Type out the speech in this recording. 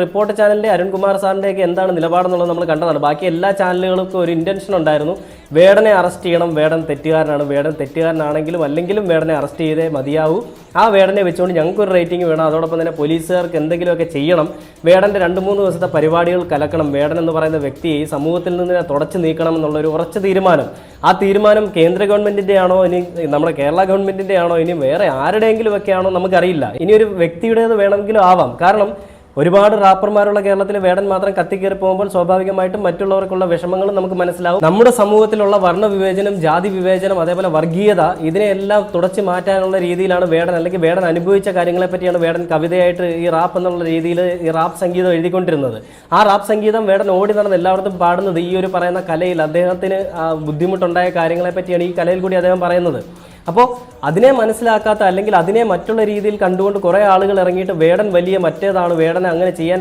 Report ചാനലിന്റെ അരുൺകുമാർ സാറിന്റെയൊക്കെ എന്താണ് നിലപാടെന്നുള്ളത് നമ്മൾ കണ്ടതാണ്. ബാക്കി എല്ലാ ചാനലുകൾക്കും ഒരു ഇന്റൻഷൻ ഉണ്ടായിരുന്നു. വേടനെ അറസ്റ്റ് ചെയ്യണം വേടൻ തെറ്റുകാരനാണ് വേടൻ തെറ്റുകാരനാണെങ്കിലും അല്ലെങ്കിലും വേടനെ അറസ്റ്റ് ചെയ്തേ മതിയാവൂ. ആ വേടനെ വെച്ചുകൊണ്ട് ഞങ്ങൾക്കൊരു റേറ്റിംഗ് വേണം. അതോടൊപ്പം തന്നെ പോലീസുകാർക്ക് എന്തെങ്കിലുമൊക്കെ ചെയ്യണം. വേടന്റെ രണ്ട് മൂന്ന് ദിവസത്തെ പരിപാടികൾ കലക്കണം. വേടൻ എന്ന് പറയുന്ന വ്യക്തിയെ ഈ സമൂഹത്തിൽ നിന്ന് തുടച്ചു നീക്കണം എന്നുള്ളൊരു ഉറച്ച തീരുമാനം. ആ തീരുമാനം കേന്ദ്ര ഗവൺമെന്റിന്റെ ആണോ ഇനി നമ്മുടെ കേരള ഗവൺമെന്റിന്റെ ആണോ ഇനി വേറെ ആരുടെയെങ്കിലും ആണോ നമുക്കറിയില്ല. ഇനി ഒരു വ്യക്തിയുടേത് വേണമെങ്കിലും ആവാം. കാരണം ഒരുപാട് റാപ്പർമാരുള്ള കേരളത്തിൽ വേടൻ മാത്രം കത്തിക്കേറി പോകുമ്പോൾ സ്വാഭാവികമായിട്ടും മറ്റുള്ളവർക്കുള്ള വിഷമങ്ങളും നമുക്ക് മനസ്സിലാവും. നമ്മുടെ സമൂഹത്തിലുള്ള വർണ വിവേചനം ജാതി വിവേചനം അതേപോലെ വർഗീയത ഇതിനെയെല്ലാം തുടച്ചു മാറ്റാനുള്ള രീതിയിലാണ് വേടൻ അല്ലെങ്കിൽ വേടൻ അനുഭവിച്ച കാര്യങ്ങളെ പറ്റിയാണ് വേടൻ കവിതയായിട്ട് ഈ റാപ്പ് എന്നുള്ള രീതിയിൽ ഈ റാപ്പ് സംഗീതം എഴുതിക്കൊണ്ടിരുന്നത്. ആ റാപ്പ് സംഗീതം വേടൻ ഓടി നടന്ന് എല്ലായിടത്തും പാടുന്നത് ഈ ഒരു പറയുന്ന കലയിൽ അദ്ദേഹത്തിന് ബുദ്ധിമുട്ടുണ്ടായ കാര്യങ്ങളെ പറ്റിയാണ് ഈ കലയിൽ കൂടി അദ്ദേഹം പറയുന്നത്. അപ്പോൾ അതിനെ മനസ്സിലാക്കാത്ത അല്ലെങ്കിൽ അതിനെ മറ്റുള്ള രീതിയിൽ കണ്ടുകൊണ്ട് കുറേ ആളുകൾ ഇറങ്ങിയിട്ട് വേടൻ വലിയ മറ്റേതാണ് വേടനെ അങ്ങനെ ചെയ്യാൻ